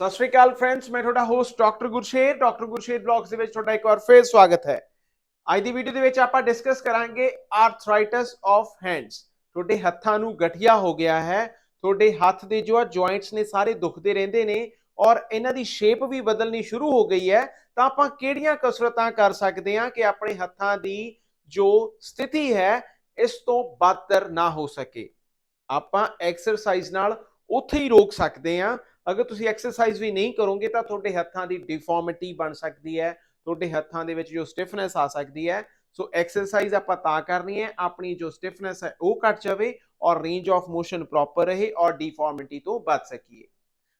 ਸਤਿ ਸ਼੍ਰੀ ਅਕਾਲ ਫਰੈਂਡਸ ਮੈਂ ਤੁਹਾਡਾ host doctor Gursher doctor Gursher blogs ਦੇ ਵਿੱਚ ਤੁਹਾਡਾ ਇੱਕ ਵਾਰ ਫੇਰ ਸਵਾਗਤ ਹੈ। ਅੱਜ ਦੀ ਵੀਡੀਓ ਦੇ ਵਿੱਚ ਆਪਾਂ ਡਿਸਕਸ ਕਰਾਂਗੇ ਆਰਥਰਾਈਟਸ ਆਫ ਹੈਂਡਸ ਤੁਹਾਡੇ ਹੱਥਾਂ ਨੂੰ ਗਠੀਆ ਹੋ ਗਿਆ ਹੈ, ਤੁਹਾਡੇ ਹੱਥ ਦੇ ਜੋ ਆ ਜੁਆਇੰਟਸ ਨੇ ਸਾਰੇ ਦੁਖਦੇ ਰਹਿੰਦੇ ਨੇ ਔਰ ਇਹਨਾਂ ਦੀ ਸ਼ੇਪ ਵੀ ਬਦਲਣੀ ਸ਼ੁਰੂ ਹੋ ਗਈ ਹੈ, ਤਾਂ ਆਪਾਂ ਕਿਹੜੀਆਂ ਕਸਰਤਾਂ ਕਰ ਸਕਦੇ ਹਾਂ ਕਿ ਆਪਣੇ ਹੱਥਾਂ ਦੀ ਜੋ ਸਥਿਤੀ ਹੈ, ਇਸ ਤੋਂ ਬਦਤਰ ਨਾ ਹੋ ਸਕੇ। ਆਪਾਂ ਐਕਸਰਸਾਈਜ਼ ਨਾਲ ਉੱਥੇ ਹੀ ਰੋਕ ਸਕਦੇ ਹਾਂ ਅਗਰ ਤੁਸੀਂ ਐਕਸਰਸਾਈਜ਼ ਵੀ ਨਹੀਂ ਕਰੋਗੇ ਤਾਂ ਤੁਹਾਡੇ ਹੱਥਾਂ ਦੀ ਡਿਫਾਰਮਿਟੀ ਬਣ ਸਕਦੀ ਹੈ, ਤੁਹਾਡੇ ਹੱਥਾਂ ਦੇ ਵਿੱਚ ਜੋ ਸਟਿਫਨੈਸ ਆ ਸਕਦੀ ਹੈ। ਸੋ ਐਕਸਰਸਾਈਜ਼ ਆਪਾਂ ਤਾਂ ਕਰਨੀ ਹੈ, ਆਪਣੀ ਜੋ ਸਟਿਫਨੈਸ ਹੈ ਉਹ ਘਟ ਜਾਵੇ ਔਰ ਰੇਂਜ ਆਫ ਮੋਸ਼ਨ ਪ੍ਰੋਪਰ ਰਹੇ ਔਰ ਡਿਫਾਰਮਿਟੀ ਤੋਂ ਬਚ ਸਕੀਏ।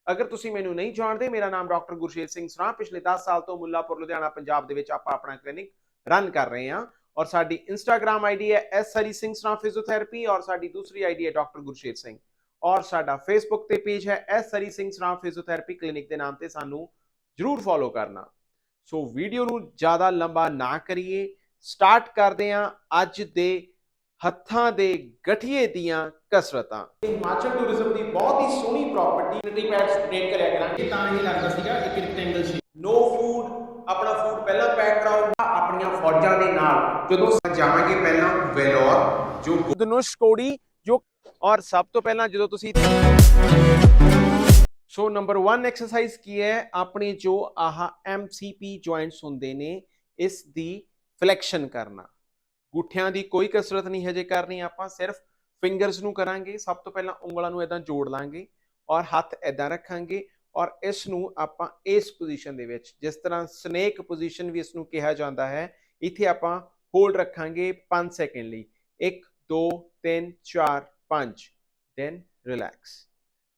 ਅਗਰ ਤੁਸੀਂ ਮੈਨੂੰ ਨਹੀਂ ਜਾਣਦੇ, ਮੇਰਾ ਨਾਮ ਡਾਕਟਰ ਗੁਰਸ਼ੇਰ ਸਿੰਘ ਸਰਾ। ਪਿਛਲੇ 10 ਸਾਲ ਤੋਂ ਮੁੱਲਾਪੁਰ, ਲੁਧਿਆਣਾ, ਪੰਜਾਬ ਦੇ ਵਿੱਚ ਆਪਾਂ ਆਪਣਾ ਕਲੀਨਿਕ ਰਨ ਕਰ ਰਹੇ ਹਾਂ ਔਰ ਸਾਡੀ ਇੰਸਟਾਗ੍ਰam ਆਈਡੀ ਹੈ ਐਸ ਹਰੀ ਸਿੰਘ ਸਰਾ ਫਿਜ਼ੀਓਥੈਰੇਪੀ ਔਰ ਸਾਡੀ ਦੂਸਰੀ ਆਈਡੀ ਹੈ ਡਾਕਟਰ ਗੁਰਸ਼ੇਰ ਸਿੰਘ। ਔਰ ਸਾਡਾ ਫੇਸਬੁੱਕ ਤੇ ਪੇਜ ਹੈ S Hari Singh Sra physiotherapy clinic ਦੇ ਨਾਮ ਤੇ ਸਾਨੂੰ ਜਰੂਰ ਫੋਲੋ ਕਰਨਾ। ਸੋ ਵੀਡੀਓ ਨੂੰ ਜ਼ਿਆਦਾ ਲੰਬਾ ਨਾ ਕਰੀਏ ਸਟਾਰਟ ਕਰਦੇ ਹਾਂ ਅੱਜ ਦੇ ਹੱਥਾਂ ਦੇ ਗਠੀਏ ਦੀਆਂ ਕਸਰਤਾਂ। ਹਿਮਾਚਲ ਟੂਰਿਜ਼ਮ ਦੀ ਬਹੁਤ ਹੀ ਸੋਹਣੀ ਪ੍ਰਾਪਰਟੀ ਨਟੀ ਪੈਡਸ ਕ੍ਰੀਏਟ ਕਰਿਆ ਕਰਾਂਗੇ ਤਾਂ ਇਹ ਲੱਗਦਾ ਸੀਗਾ ਇੱਕ ਰੈਕਟੈਂਗਲ ਸੀ। ਨੋ ਫੂਡ ਆਪਣਾ ਫੂਡ ਪਹਿਲਾਂ ਪੈਕ ਕਰਾਓ ਆਪਣੀਆਂ ਫੌਜਾਂ ਦੇ ਨਾਲ ਜਦੋਂ ਜਾਵਾਂਗੇ ਪਹਿਲਾਂ ਵੈਲੋਰ ਜੋ ਬੁੱਧਨੁਸ਼ ਕੋੜੀ ਔਰ ਸਭ ਤੋਂ ਪਹਿਲਾਂ ਜਦੋਂ ਤੁਸੀਂ ਸੋ ਨੰਬਰ 1 ਐਕਸਰਸਾਈਜ਼ ਕੀ ਹੈ? ਆਪਣੇ ਜੋ ਆਹ ਐਮਸੀਪੀ ਜੁਆਇੰਟਸ ਹੁੰਦੇ ਨੇ, ਇਸ ਦੀ ਫਲੈਕਸ਼ਨ ਕਰਨਾ। ਗੁੱਠਿਆਂ ਦੀ ਕੋਈ ਕਸਰਤ ਨਹੀਂ ਹਜੇ ਕਰਨੀ ਆਪਾਂ, ਸਿਰਫ ਫਿੰਗਰਸ ਨੂੰ ਕਰਾਂਗੇ, ਸਭ ਤੋਂ ਪਹਿਲਾਂ ਉਂਗਲਾਂ ਨੂੰ ਇਦਾਂ ਜੋੜ ਲਾਂਗੇ ਔਰ ਹੱਥ ਇਦਾਂ ਰੱਖਾਂਗੇ ਔਰ ਇਸ ਨੂੰ ਆਪਾਂ ਇਸ ਪੋਜੀਸ਼ਨ ਦੇ ਵਿੱਚ, ਜਿਸ ਤਰ੍ਹਾਂ ਸਨੇਕ ਪੋਜੀਸ਼ਨ ਵੀ ਇਸ ਨੂੰ ਕਿਹਾ ਜਾਂਦਾ ਹੈ, ਇੱਥੇ ਆਪਾਂ ਹੋਲਡ ਰੱਖਾਂਗੇ 5 ਸੈਕਿੰਡ ਲਈ। 1 2 3 4 ਪੰਜ ਦੈਨ ਰਿਲੈਕਸ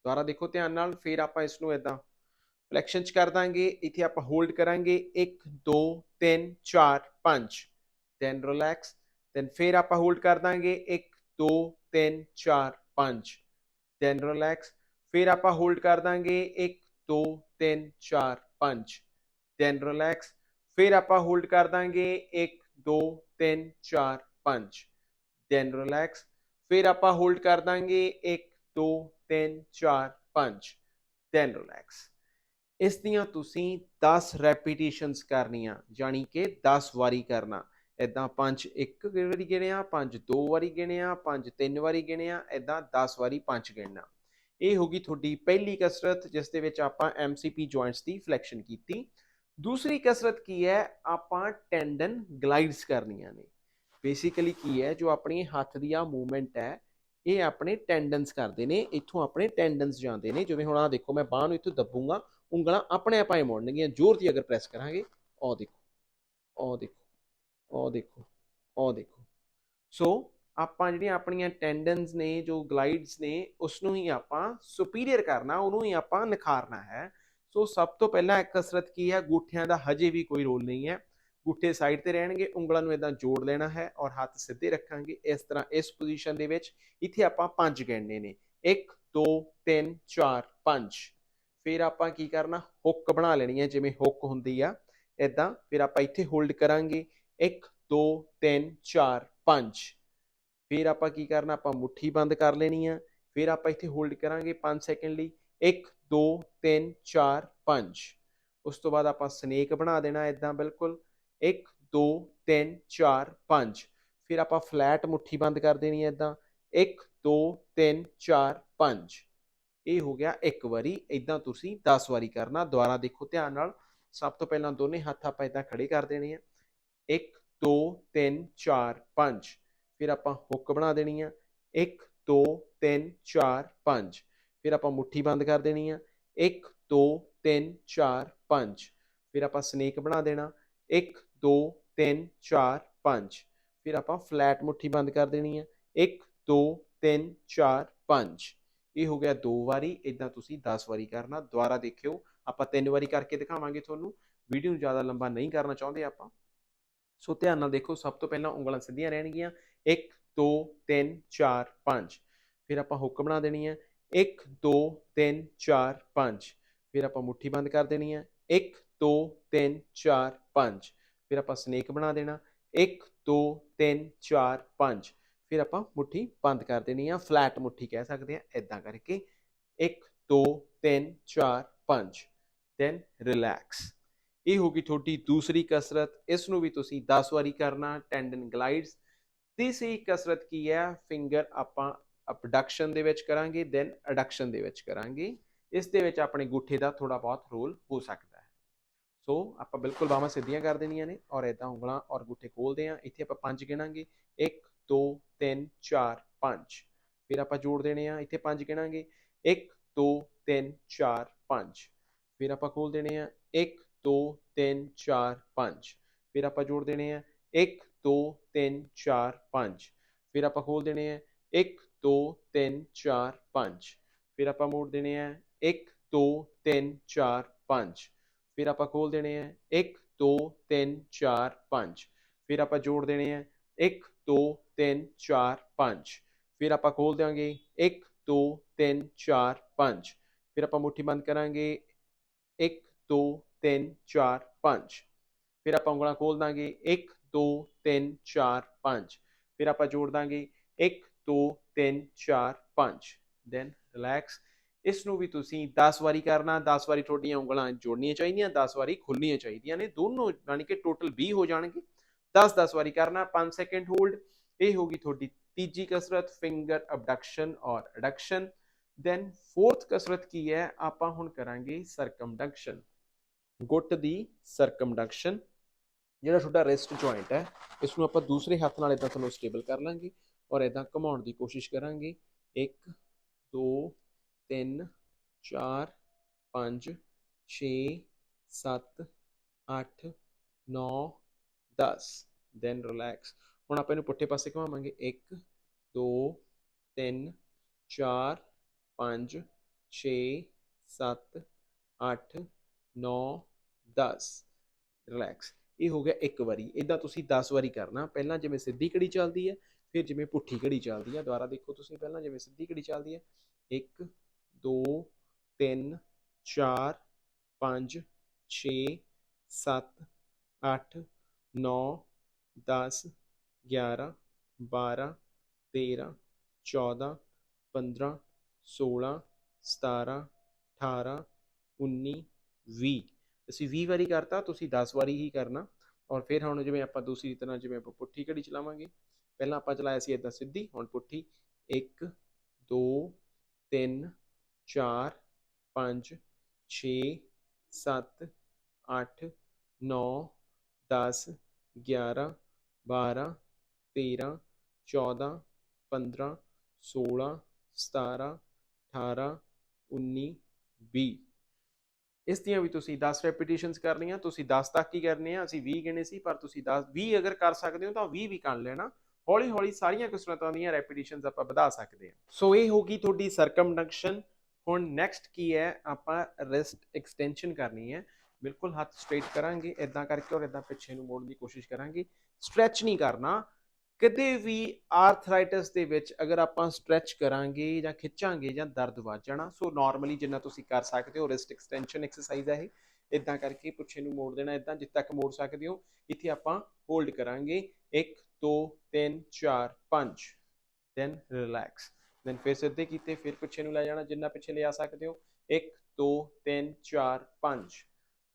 ਦੁਬਾਰਾ ਦੇਖੋ ਧਿਆਨ ਨਾਲ, ਫਿਰ ਆਪਾਂ ਇਸ ਨੂੰ ਇਦਾਂ ਫਲੈਕਸ਼ਨ ਚ ਕਰ ਦਾਂਗੇ। ਇੱਥੇ ਆਪਾਂ ਹੋਲਡ ਕਰਾਂਗੇ। 1 2 3 4 5 ਦੈਨ ਰਿਲੈਕਸ ਦੈਨ ਫਿਰ ਆਪਾਂ ਹੋਲਡ ਕਰ ਦਾਂਗੇ। 1 2 3 4 5 ਦੈਨ ਰਿਲੈਕਸ ਫਿਰ ਆਪਾਂ ਹੋਲਡ ਕਰ ਦਾਂਗੇ। 1 2 3 4 5 ਦੈਨ ਰਿਲੈਕਸ ਫਿਰ ਆਪਾਂ ਹੋਲਡ ਕਰ ਦਾਂਗੇ। 1 2 3 4 5 ਦੈਨ ਰਿਲੈਕਸ ਫਿਰ ਆਪਾਂ ਹੋਲਡ ਕਰ ਦਾਂਗੇ 1 2 3 4 5 ਦੈਨ ਰਿਲੈਕਸ ਇਸ ਦੀਆਂ ਤੁਸੀਂ 10 ਰੈਪੀਟੀਸ਼ਨਸ ਕਰਨੀਆਂ, ਯਾਨੀ ਕਿ 10 ਵਾਰੀ ਕਰਨਾ। ਇਦਾਂ 5 ਇੱਕ ਵਾਰੀ ਗਿਣਿਆ 5 ਦੋ ਵਾਰੀ ਗਿਣਿਆ 5 ਤਿੰਨ ਵਾਰੀ ਗਿਣਿਆ ਇਦਾਂ 10 ਵਾਰੀ 5 ਗਿਣਨਾ। ਇਹ ਹੋ ਗਈ ਤੁਹਾਡੀ ਪਹਿਲੀ ਕਸਰਤ, ਜਿਸ ਦੇ ਵਿੱਚ ਆਪਾਂ ਐਮਸੀਪੀ ਜੁਆਇੰਟਸ ਦੀ ਫਲੈਕਸ਼ਨ ਕੀਤੀ। ਦੂਸਰੀ ਕਸਰਤ ਕੀ ਹੈ? ਆਪਾਂ ਟੈਂਡਨ ਗਲਾਈਡਸ ਕਰਨੀਆਂ ਨੇ। ਬੇਸਿਕਲੀ ਕੀ ਹੈ, ਜੋ ਆਪਣੀ ਹੱਥ ਦੀ ਆ ਮੂਵਮੈਂਟ ਹੈ, ਇਹ ਆਪਣੇ ਟੈਂਡਨਸ ਕਰਦੇ ਨੇ, ਇੱਥੋਂ ਆਪਣੇ ਟੈਂਡਨਸ ਜਾਂਦੇ ਨੇ, ਜਿਵੇਂ ਹੁਣ ਆ ਦੇਖੋ, ਮੈਂ ਬਾਹ ਨੂੰ ਇੱਥੋਂ ਦੱਬੂਗਾ, ਉਂਗਲਾਂ ਆਪਣੇ ਆਪ ਹੀ ਮੁੜਨਗੀਆਂ, ਜ਼ੋਰ ਦੀ ਅਗਰ ਪ੍ਰੈਸ ਕਰਾਂਗੇ ਉਹ ਦੇਖੋ ਉਹ ਦੇਖੋ ਉਹ ਦੇਖੋ ਉਹ ਦੇਖੋ। ਸੋ ਆਪਾਂ ਜਿਹੜੀਆਂ ਆਪਣੀਆਂ ਟੈਂਡਨਸ ਨੇ, ਜੋ ਗਲਾਈਡਸ ਨੇ ਉਸ ਨੂੰ ਹੀ ਆਪਾਂ ਸੁਪੀਰੀਅਰ ਕਰਨਾ, ਉਹਨੂੰ ਹੀ ਆਪਾਂ ਨਿਖਾਰਨਾ ਹੈ। ਸੋ ਸਭ ਤੋਂ ਪਹਿਲਾਂ ਕਸਰਤ ਕੀ ਹੈ, ਗੂਠਿਆਂ ਦਾ ਹਜੇ ਵੀ ਕੋਈ ਰੋਲ ਨਹੀਂ ਹੈ। ਗੁੱਠੇ ਸਾਈਡ ਤੇ ਰਹਿਣਗੇ, ਉਂਗਲਾਂ ਨੂੰ ਇਦਾਂ ਜੋੜ ਲੈਣਾ ਹੈ ਔਰ ਹੱਥ ਸਿੱਧੇ ਰੱਖਾਂਗੇ। ਇਸ ਤਰ੍ਹਾਂ ਇਸ ਪੋਜੀਸ਼ਨ ਦੇ ਵਿੱਚ ਇੱਥੇ ਆਪਾਂ ਪੰਜ ਗਿਣਨੇ ਨੇ। 1 2 3 4 5 ਫਿਰ ਆਪਾਂ ਕੀ ਕਰਨਾ? ਹੁੱਕ ਬਣਾ ਲੈਣੀ ਹੈ, ਜਿਵੇਂ ਹੁੱਕ ਹੁੰਦੀ ਆ। ਇਦਾਂ ਫਿਰ ਆਪਾਂ ਇੱਥੇ ਹੋਲਡ ਕਰਾਂਗੇ। 1 2 3 4 5 ਫਿਰ ਆਪਾਂ ਕੀ ਕਰਨਾ? ਆਪਾਂ ਮੁੱਠੀ ਬੰਦ ਕਰ ਲੈਣੀ ਆ। ਫਿਰ ਆਪਾਂ ਇੱਥੇ ਹੋਲਡ ਕਰਾਂਗੇ 5 ਸੈਕਿੰਡ ਲਈ। 1 2 3 4 5 ਉਸ ਤੋਂ ਬਾਅਦ ਆਪਾਂ ਸਨੇਕ ਬਣਾ ਦੇਣਾ ਇਦਾਂ ਬਿਲਕੁਲ। 1 2 3 4 5 ਫਿਰ ਆਪਾਂ ਫਲੈਟ ਮੁੱਠੀ ਬੰਦ ਕਰ ਦੇਣੀ ਹੈ ਇਦਾਂ 1 2 3 4 5 ਇਹ ਹੋ ਗਿਆ ਇੱਕ ਵਾਰੀ। ਇਦਾਂ ਤੁਸੀਂ 10 ਵਾਰੀ ਕਰਨਾ। ਦੁਬਾਰਾ ਦੇਖੋ ਧਿਆਨ ਨਾਲ। ਸਭ ਤੋਂ ਪਹਿਲਾਂ ਦੋਨੇ ਹੱਥ ਆਪਾਂ ਇਦਾਂ ਖੜੇ ਕਰ ਦੇਣੇ ਆ। 1 2 3 4 5 ਫਿਰ ਆਪਾਂ ਹੁੱਕ ਬਣਾ ਦੇਣੀ ਆ। 1 2 3 4 5 ਫਿਰ ਆਪਾਂ ਮੁੱਠੀ ਬੰਦ ਕਰ ਦੇਣੀ ਆ। 1 2 3 4 5 ਫਿਰ ਆਪਾਂ ਸਨੇਕ ਬਣਾ ਦੇਣਾ। 1 2 3 4 5 ਫਿਰ ਆਪਾਂ ਫਲੈਟ ਮੁੱਠੀ ਬੰਦ ਕਰ ਦੇਣੀ ਹੈ 1 2 3 4 5 ਇਹ ਹੋ ਗਿਆ ਦੋ ਵਾਰੀ। ਇਦਾਂ ਤੁਸੀਂ 10 ਵਾਰੀ ਕਰਨਾ। ਦੁਬਾਰਾ ਦੇਖਿਓ। ਆਪਾਂ ਤਿੰਨ ਵਾਰੀ ਕਰਕੇ ਦਿਖਾਵਾਂਗੇ ਤੁਹਾਨੂੰ। ਵੀਡੀਓ ਨੂੰ ਜ਼ਿਆਦਾ ਲੰਬਾ ਨਹੀਂ ਕਰਨਾ ਚਾਹੁੰਦੇ ਆਪਾਂ। ਸੋ ਧਿਆਨ ਨਾਲ ਦੇਖੋ, ਸਭ ਤੋਂ ਪਹਿਲਾਂ ਉਂਗਲਾਂ ਸਿੱਧੀਆਂ ਰਹਿਣਗੀਆਂ। 1 2 3 4 5 ਫਿਰ ਆਪਾਂ ਹੁੱਕ ਬਣਾ ਦੇਣੀ ਹੈ 1 2 3 4 5 ਫਿਰ ਆਪਾਂ ਮੁੱਠੀ ਬੰਦ ਕਰ ਦੇਣੀ ਹੈ 1 2 3 4 5 ਫਿਰ ਆਪਾਂ ਸਨੇਕ ਬਣਾ ਦੇਣਾ। 1 2 3 4 5 ਫਿਰ ਆਪਾਂ ਮੁੱਠੀ ਬੰਦ ਕਰ ਦੇਣੀ ਆ, ਫਲੈਟ ਮੁੱਠੀ ਕਹਿ ਸਕਦੇ ਆ ਇਦਾਂ ਕਰਕੇ। 1 2 3 4 5 ਦੈਨ ਰਿਲੈਕਸ ਇਹ ਹੋ ਗਈ ਤੁਹਾਡੀ ਦੂਸਰੀ ਕਸਰਤ। ਇਸ ਨੂੰ ਵੀ ਤੁਸੀਂ 10 ਵਾਰੀ ਕਰਨਾ ਟੈਂਡਨ ਗਲਾਈਡਸ ਤੀਸਰੀ ਕਸਰਤ ਕੀ ਹੈ ਫਿੰਗਰ ਆਪਾਂ ਅਬਡਕਸ਼ਨ ਦੇ ਵਿੱਚ ਕਰਾਂਗੇ ਦੈਨ ਅਡਕਸ਼ਨ ਦੇ ਵਿੱਚ ਕਰਾਂਗੇ। ਇਸ ਦੇ ਵਿੱਚ ਆਪਣੇ ਗੁੱਠੇ ਦਾ ਥੋੜਾ ਬਹੁਤ ਰੋਲ ਹੋ ਸਕਦਾ। ਸੋ ਆਪਾਂ ਬਿਲਕੁਲ ਬਾਹਾਂ ਸਿੱਧੀਆਂ ਕਰ ਦੇਣੀਆਂ ਨੇ ਔਰ ਇਦਾਂ ਉਂਗਲਾਂ ਔਰ ਗੁੱਠੇ ਖੋਲਦੇ ਆ। ਇੱਥੇ ਆਪਾਂ ਪੰਜ ਗਿਣਾਂਗੇ। 1 2 3 4 5 ਫਿਰ ਆਪਾਂ ਜੋੜ ਦੇਣੇ ਆ। ਇੱਥੇ ਪੰਜ ਗਿਣਾਂਗੇ। 1 2 3 4 5 ਫਿਰ ਆਪਾਂ ਖੋਲ ਦੇਣੇ ਆ। 1 2 3 4 5 ਫਿਰ ਆਪਾਂ ਜੋੜ ਦੇਣੇ ਆ। 1 2 3 4 5 ਫਿਰ ਆਪਾਂ ਖੋਲ ਦੇਣੇ ਆ। 1 2 3 4 5 ਫਿਰ ਆਪਾਂ ਮੋੜ ਦੇਣੇ ਆ। 1 2 3 4 5 ਫਿਰ ਆਪਾਂ ਖੋਲ ਦੇਣੇ ਆ। 1 2 3 4 5 ਫਿਰ ਆਪਾਂ ਜੋੜ ਦੇਣੇ ਆ। 1 2 3 4 5 ਫਿਰ ਆਪਾਂ ਖੋਲ ਦਿਆਂਗੇ। 1 2 3 4 5 ਫਿਰ ਆਪਾਂ ਮੁੱਠੀ ਬੰਦ ਕਰਾਂਗੇ। 1 2 3 4 5 ਫਿਰ ਆਪਾਂ ਉਂਗਲਾਂ ਖੋਲ ਦਾਂਗੇ। 1 2 3 4 5 ਫਿਰ ਆਪਾਂ ਜੋੜ ਦਾਂਗੇ। 1 2 3 4 5 ਦੈਨ ਰਿਲੈਕਸ ਇਸ ਨੂੰ ਵੀ ਤੁਸੀਂ 10 ਵਾਰੀ ਕਰਨਾ 10 ਵਾਰੀ ਤੁਹਾਡੀਆਂ ਉਂਗਲਾਂ ਜੋੜਨੀਆਂ ਚਾਹੀਦੀਆਂ 10 ਵਾਰੀ ਖੁੱਲਣੀਆਂ ਚਾਹੀਦੀਆਂ ਨੇ, ਦੋਨੋਂ ਯਾਨੀ ਕਿ ਟੋਟਲ 20 ਹੋ ਜਾਣਗੇ। 10 10 ਵਾਰੀ ਕਰਨਾ 5 ਸੈਕਿੰਡ ਹੋਲਡ ਇਹ ਹੋਗੀ ਤੁਹਾਡੀ ਤੀਜੀ ਕਸਰਤ ਫਿੰਗਰ ਅਬਡਕਸ਼ਨ ਔਰ ਅਡਕਸ਼ਨ ਦੈਨ ਫੋਰਥ ਕਸਰਤ ਕੀ ਹੈ? ਆਪਾਂ ਹੁਣ ਕਰਾਂਗੇ ਸਰਕਮਡਕਸ਼ਨ ਗੁੱਟ ਦੀ ਸਰਕਮਡਕਸ਼ਨ ਜਿਹੜਾ ਤੁਹਾਡਾ ਰਿਸਟ ਜੁਆਇੰਟ ਹੈ ਇਸ ਨੂੰ ਆਪਾਂ ਦੂਸਰੇ ਹੱਥ ਨਾਲ ਇਦਾਂ ਤੁਹਾਨੂੰ ਸਟੇਬਲ ਕਰ ਲਾਂਗੇ ਔਰ ਇਦਾਂ ਘੁਮਾਉਣ ਦੀ ਕੋਸ਼ਿਸ਼ ਕਰਾਂਗੇ। 1 2 3 4 5 6 7 8 9 10 ਦੈਨ ਰਿਲੈਕਸ ਹੁਣ ਆਪਾਂ ਇਹਨੂੰ ਪੁੱਠੇ ਪਾਸੇ ਘੁਮਾਵਾਂਗੇ। 1 2 3 4 5 6 7 8 9 10 ਰਿਲੈਕਸ ਇਹ ਹੋ ਗਿਆ ਇੱਕ ਵਾਰੀ। ਇਦਾਂ ਤੁਸੀਂ 10 ਵਾਰੀ ਕਰਨਾ। ਪਹਿਲਾਂ ਜਿਵੇਂ ਸਿੱਧੀ ਘੜੀ ਚੱਲਦੀ ਹੈ, ਫਿਰ ਜਿਵੇਂ ਪੁੱਠੀ ਘੜੀ ਚੱਲਦੀ ਹੈ। ਦੁਬਾਰਾ ਦੇਖੋ ਤੁਸੀਂ ਪਹਿਲਾਂ ਜਿਵੇਂ ਸਿੱਧੀ ਘੜੀ ਚੱਲਦੀ ਹੈ। 1 2 3 4 5 6 7 8 9 10 11 12 13 14 15 16 17 18 19 20 ਅਸੀਂ ਵੀਹ ਵਾਰੀ ਕਰਤਾ, ਤੁਸੀਂ 10 ਵਾਰੀ ਹੀ ਕਰਨਾ। ਔਰ ਫਿਰ ਹੁਣ ਜਿਵੇਂ ਆਪਾਂ ਦੂਸਰੀ ਤਰ੍ਹਾਂ ਜਿਵੇਂ ਆਪਾਂ ਪੁੱਠੀ ਘੜੀ ਚਲਾਵਾਂਗੇ। ਪਹਿਲਾਂ ਆਪਾਂ ਚਲਾਇਆ ਸੀ ਇਦਾਂ ਸਿੱਧੀ, ਹੁਣ ਪੁੱਠੀ। 1 2 3 4 5 6 7 8 9 10 11 12 13 14 15 16 17 18 19 20 ਇਸ ਦੀਆਂ ਵੀ ਤੁਸੀਂ 10 ਰੈਪੀਟੀਸ਼ਨਸ ਕਰਨੀਆਂ, ਤੁਸੀਂ 10 ਤੱਕ ਹੀ ਕਰਨੇ ਆ, ਅਸੀਂ 20 ਗਿਣੇ ਸੀ, ਪਰ ਤੁਸੀਂ 10 20 ਅਗਰ ਕਰ ਸਕਦੇ ਹੋ ਤਾਂ 20 ਵੀ ਕਰ ਲੈਣਾ। ਹੌਲੀ ਹੌਲੀ ਸਾਰੀਆਂ ਕਸਰਤਾਂ ਦੀਆਂ ਰੈਪੀਟੀਸ਼ਨਸ ਆਪਾਂ ਵਧਾ ਸਕਦੇ ਹਾਂ। ਸੋ ਇਹ ਹੋਗੀ ਤੁਹਾਡੀ ਸਰਕਮਡਕਸ਼ਨ ਹੁਣ ਨੈਕਸਟ ਕੀ ਹੈ? ਆਪਾਂ ਰਿਸਟ ਐਕਸਟੈਂਸ਼ਨ ਕਰਨੀ ਹੈ। ਬਿਲਕੁਲ ਹੱਥ ਸਟ੍ਰੇਟ ਕਰਾਂਗੇ ਇਦਾਂ ਕਰਕੇ ਔਰ ਇਦਾਂ ਪਿੱਛੇ ਨੂੰ ਮੋੜਨ ਦੀ ਕੋਸ਼ਿਸ਼ ਕਰਾਂਗੇ। ਸਟ੍ਰੈਚ ਨਹੀਂ ਕਰਨਾ। ਕਦੇ ਵੀ ਆਰਥਰਾਈਟਸ ਦੇ ਵਿੱਚ ਅਗਰ ਆਪਾਂ ਸਟ੍ਰੈਚ ਕਰਾਂਗੇ ਜਾਂ ਖਿੱਚਾਂਗੇ ਜਾਂ ਦਰਦ ਵੱਧ ਜਾਣਾ ਸੋ ਨਾਰਮਲੀ ਜਿੰਨਾ ਤੁਸੀਂ ਕਰ ਸਕਦੇ ਹੋ ਰਿਸਟ ਐਕਸਟੈਂਸ਼ਨ ਐਕਸਰਸਾਈਜ਼ ਹੈ ਇਹ। ਇਦਾਂ ਕਰਕੇ ਪਿੱਛੇ ਨੂੰ ਮੋੜ ਦੇਣਾ ਇਦਾਂ ਜਿੱਥੇ ਤੱਕ ਮੋੜ ਸਕਦੇ ਹੋ, ਇੱਥੇ ਆਪਾਂ ਹੋਲਡ ਕਰਾਂਗੇ। 1 2 3 4 5 ਦੈਨ ਰਿਲੈਕਸ ਦੈਨ ਫਿਰ ਸਿੱਧੇ ਕੀਤੇ, ਫਿਰ ਪਿੱਛੇ ਨੂੰ ਲੈ ਜਾਣਾ ਜਿੰਨਾ ਪਿੱਛੇ ਲਿਆ ਸਕਦੇ ਹੋ। 1 2 3 4 5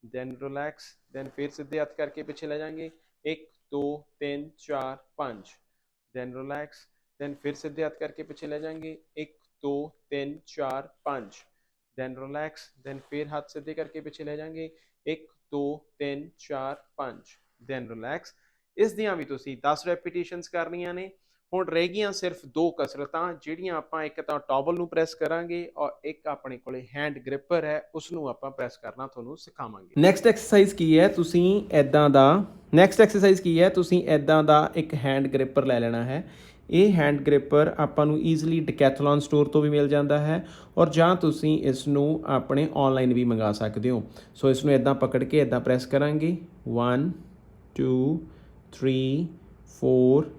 ਦੈਨ ਰਿਲੈਕਸ ਦੈਨ ਫਿਰ ਸਿੱਧੇ ਹੱਥ ਕਰਕੇ ਪਿੱਛੇ ਲੈ ਜਾਾਂਗੇ 1 2 3 4 5 ਦੈਨ ਰਿਲੈਕਸ ਦੈਨ ਫਿਰ ਸਿੱਧੇ ਹੱਥ ਕਰਕੇ ਪਿੱਛੇ ਲੈ ਜਾਾਂਗੇ 1 2 3 4 5 ਦੈਨ ਰਿਲੈਕਸ ਦੈਨ ਫਿਰ ਹੱਥ ਸਿੱਧੇ ਕਰਕੇ ਪਿੱਛੇ ਲੈ ਜਾਾਂਗੇ 1 2 3 4 5 ਦੈਨ ਰਿਲੈਕਸ ਇਸ ਦੀਆਂ ਵੀ ਤੁਸੀਂ 10 ਰੈਪੀਟੀਸ਼ਨਸ ਕਰਨੀਆਂ ਨੇ। ਹੁਣ ਰਹਿ ਗਈਆਂ ਸਿਰਫ ਦੋ ਕਸਰਤਾਂ, ਜਿਹੜੀਆਂ ਆਪਾਂ ਇੱਕ ਤਾਂ ਟਾਵਲ ਨੂੰ ਪ੍ਰੈਸ ਕਰਾਂਗੇ ਔਰ ਇੱਕ ਆਪਣੇ ਕੋਲੇ ਹੈਂਡ ਗ੍ਰਿਪਰ ਹੈ, ਉਸ ਨੂੰ ਆਪਾਂ ਪ੍ਰੈਸ ਕਰਨਾ ਤੁਹਾਨੂੰ ਸਿਖਾਵਾਂਗੇ। ਨੈਕਸਟ ਐਕਸਰਸਾਈਜ਼ ਕੀ ਹੈ? ਤੁਸੀਂ ਐਦਾਂ ਦਾ ਨੈਕਸਟ ਐਕਸਰਸਾਈਜ਼ ਕੀ ਹੈ? ਤੁਸੀਂ ਐਦਾਂ ਦਾ ਇੱਕ ਹੈਂਡ ਗ੍ਰਿਪਰ ਲੈ ਲੈਣਾ ਹੈ। ਇਹ ਹੈਂਡ ਗ੍ਰਿਪਰ ਆਪਾਂ ਨੂੰ ਈਜ਼ੀਲੀ ਡਿਕੈਥਲਨ ਸਟੋਰ ਤੋਂ ਵੀ ਮਿਲ ਜਾਂਦਾ ਹੈ ਔਰ ਜਾਂ ਤੁਸੀਂ ਇਸ ਨੂੰ ਆਪਣੇ ਆਨਲਾਈਨ ਵੀ ਮੰਗਾ ਸਕਦੇ ਹੋ। ਸੋ ਇਸ ਨੂੰ ਐਦਾਂ ਪਕੜ ਕੇ ਐਦਾਂ ਪ੍ਰੈਸ ਕਰਾਂਗੇ। 1 2 3 4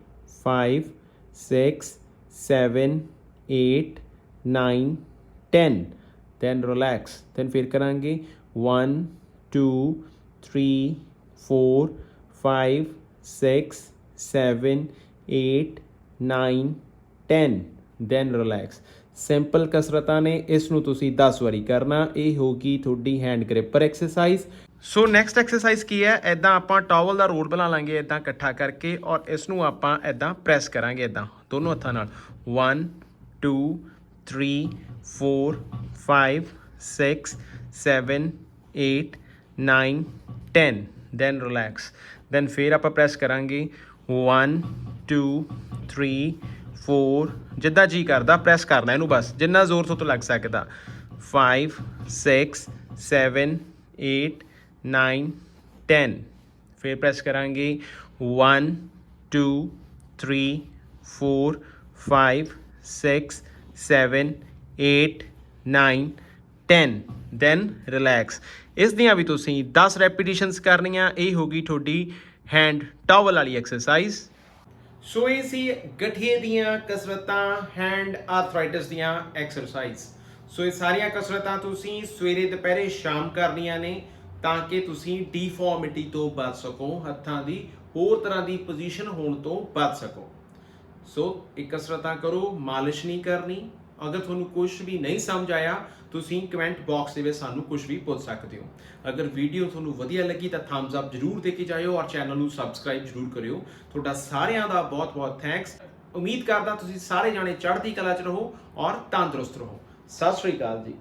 5 6 7 8 9 10 then relax. Then ਫਿਰ ਕਰਾਂਗੇ 1 2 3 4 5 6 7 8 9 10 then relax. ਸਿੰਪਲ ਕਸਰਤਾਂ ਨੇ ਇਸ ਨੂੰ ਤੁਸੀਂ 10 ਵਾਰੀ ਕਰਨਾ। ਇਹ ਹੋਗੀ ਤੁਹਾਡੀ hand gripper exercise so next exercise ਕੀ ਹੈ? ਐਦਾਂ ਆਪਾਂ ਟਾਵਲ ਦਾ ਰੋਲ ਬਣਾ ਲਾਂਗੇ ਐਦਾਂ ਇਕੱਠਾ ਕਰਕੇ ਔਰ ਇਸ ਨੂੰ ਆਪਾਂ ਐਦਾਂ ਪ੍ਰੈਸ ਕਰਾਂਗੇ ਐਦਾਂ ਦੋਨੋਂ ਹੱਥਾਂ ਨਾਲ। 1 2 3 4 5 6 7 8 9 10 then relax then ਫਿਰ ਆਪਾਂ ਪ੍ਰੈਸ ਕਰਾਂਗੇ। 1 2 3 4 ਜਿੱਦਾਂ ਜੀ ਕਰਦਾ ਪ੍ਰੈਸ ਕਰਨਾ ਇਹਨੂੰ ਬਸ, ਜਿੰਨਾ ਜ਼ੋਰ ਤੋਂ ਲੱਗ ਸਕਦਾ। 5 6 7 8 9 10 ਫਿਰ ਪ੍ਰੈਸ ਕਰਾਂਗੇ 1 2 3 4 5 6 7 8 9 10 ਦੈਨ ਰਿਲੈਕਸ ਇਸ ਦੀਆਂ ਵੀ ਤੁਸੀਂ 10 ਰੈਪੀਟੀਸ਼ਨਸ ਕਰਨੀਆਂ, ਇਹ ਹੋ ਗਈ ਤੁਹਾਡੀ ਹੈਂਡ ਟਾਵਲ ਵਾਲੀ ਐਕਸਰਸਾਈਜ਼ ਸੋ ਇਹ ਸੀ ਗਠੀਏ ਦੀਆਂ ਕਸਰਤਾਂ ਹੈਂਡ ਆਰਥਰਾਈਟਿਸ ਦੀਆਂ ਐਕਸਰਸਾਈਜ਼ ਸੋ ਇਹ ਸਾਰੀਆਂ ਕਸਰਤਾਂ ਤੁਸੀਂ ਸਵੇਰੇ, ਦੁਪਹਿਰੇ, ਸ਼ਾਮ ਕਰਨੀਆਂ ਨੇ। ਤਾਂ ਕਿ ਤੁਸੀਂ ਡੀਫਾਰਮਿਟੀ ਤੋਂ ਬਚ ਸਕੋ, ਹੱਥਾਂ ਦੀ ਹੋਰ ਤਰ੍ਹਾਂ ਦੀ ਪੋਜੀਸ਼ਨ ਹੋਣ ਤੋਂ ਬਚ ਸਕੋ। ਸੋ ਇਹ ਕਸਰਤਾਂ ਕਰੋ, ਮਾਲਿਸ਼ ਨਹੀਂ ਕਰਨੀ। ਅਗਰ ਤੁਹਾਨੂੰ ਕੁਝ ਵੀ ਨਹੀਂ ਸਮਝ ਆਇਆ, ਤੁਸੀਂ ਕਮੈਂਟ ਬਾਕਸ ਦੇ ਵਿੱਚ ਸਾਨੂੰ ਕੁਝ ਵੀ ਪੁੱਛ ਸਕਦੇ ਹੋ। ਅਗਰ ਵੀਡੀਓ ਤੁਹਾਨੂੰ ਵਧੀਆ ਲੱਗੀ ਤਾਂ ਥੰਬਸ ਅਪ ਜਰੂਰ ਦੇ ਕੇ ਜਾਇਓ ਔਰ ਚੈਨਲ ਨੂੰ ਸਬਸਕ੍ਰਾਈਬ ਜਰੂਰ ਕਰਿਓ। ਤੁਹਾਡਾ ਸਾਰਿਆਂ ਦਾ ਬਹੁਤ ਬਹੁਤ ਥੈਂਕਸ ਉਮੀਦ ਕਰਦਾ ਤੁਸੀਂ ਸਾਰੇ ਜਾਣੇ ਚੜ੍ਹਦੀ ਕਲਾ 'ਚ ਰਹੋ ਔਰ ਤੰਦਰੁਸਤ ਰਹੋ। ਸਤਿ ਸ਼੍ਰੀ ਅਕਾਲ ਜੀ।